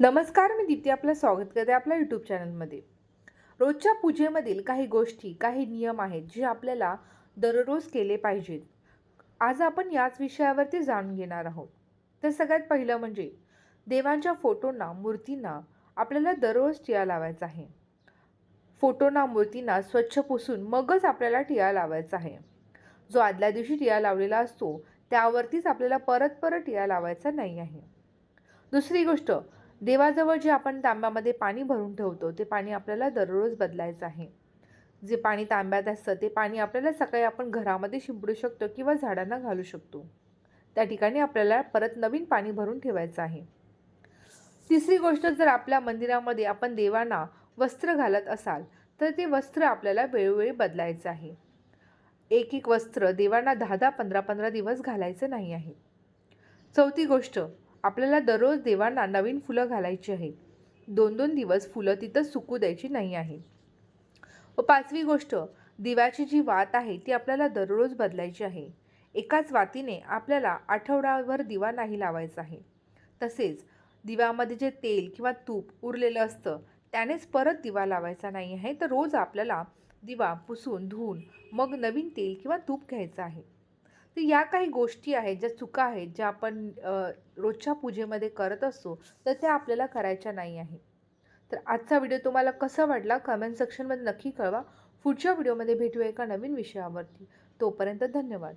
नमस्कार मी दीप्ती आपलं स्वागत करते आपल्या यूट्यूब चॅनलमध्ये रोजच्या पूजेमधील काही गोष्टी काही नियम आहेत जे आपल्याला दररोज केले पाहिजेत. आज आपण याच विषयावरती जाणून घेणार आहोत. तर सगळ्यात पहिलं म्हणजे देवांच्या फोटोंना मूर्तींना आपल्याला दररोज टिया लावायचा आहे. फोटोंना मूर्तींना स्वच्छ पुसून मगच आपल्याला टिया लावायचा आहे. जो आदल्या दिवशी टिया लावलेला असतो त्यावरतीच आपल्याला परत परत टिया लावायचा नाही आहे. दुसरी गोष्ट देवाजवळ जे आपण तांब्यामध्ये पाणी भरून ठेवतो ते पाणी आपल्याला दररोज बदलायचं आहे. जे पाणी तांब्यात असतं ते पाणी आपल्याला सकाळी आपण घरामध्ये शिंपडू शकतो किंवा झाडांना घालू शकतो. त्या ठिकाणी आपल्याला परत नवीन पाणी भरून ठेवायचं आहे. तिसरी गोष्ट जर आपल्या मंदिरामध्ये आपण देवांना वस्त्र घालत असाल तर ते वस्त्र आपल्याला वेळोवेळी बदलायचं आहे. एक एक वस्त्र देवांना दहा दहा पंधरा पंधरा दिवस घालायचं नाही आहे. चौथी गोष्ट आपल्याला दररोज देवांना नवीन फुलं घालायची आहे. दोन दोन दिवस फुलं तिथं सुकू द्यायची नाही आहे. व पाचवी गोष्ट दिव्याची जी वात आहे ती आपल्याला दररोज बदलायची आहे. एकाच वातीने आपल्याला आठवड्यावर दिवा नाही लावायचा आहे. तसेच दिव्यामध्ये जे तेल किंवा तूप उरलेलं असतं त्यानेच परत दिवा लावायचा नाही आहे. तर रोज आपल्याला दिवा पुसून धुवून मग नवीन तेल किंवा तूप घ्यायचं आहे. तर या काही गोष्टी आहेत ज्या चुका आहेत ज्या आपण रोजच्या पूजेमध्ये करत असतो तर त्या आपल्याला करायच्या नाही आहे तर आजचा व्हिडिओ तुम्हाला कसा वाटला कमेंट सेक्शनमध्ये नक्की कळवा. पुढच्या व्हिडिओमध्ये भेटूया एका नवीन विषयावरती. तोपर्यंत धन्यवाद.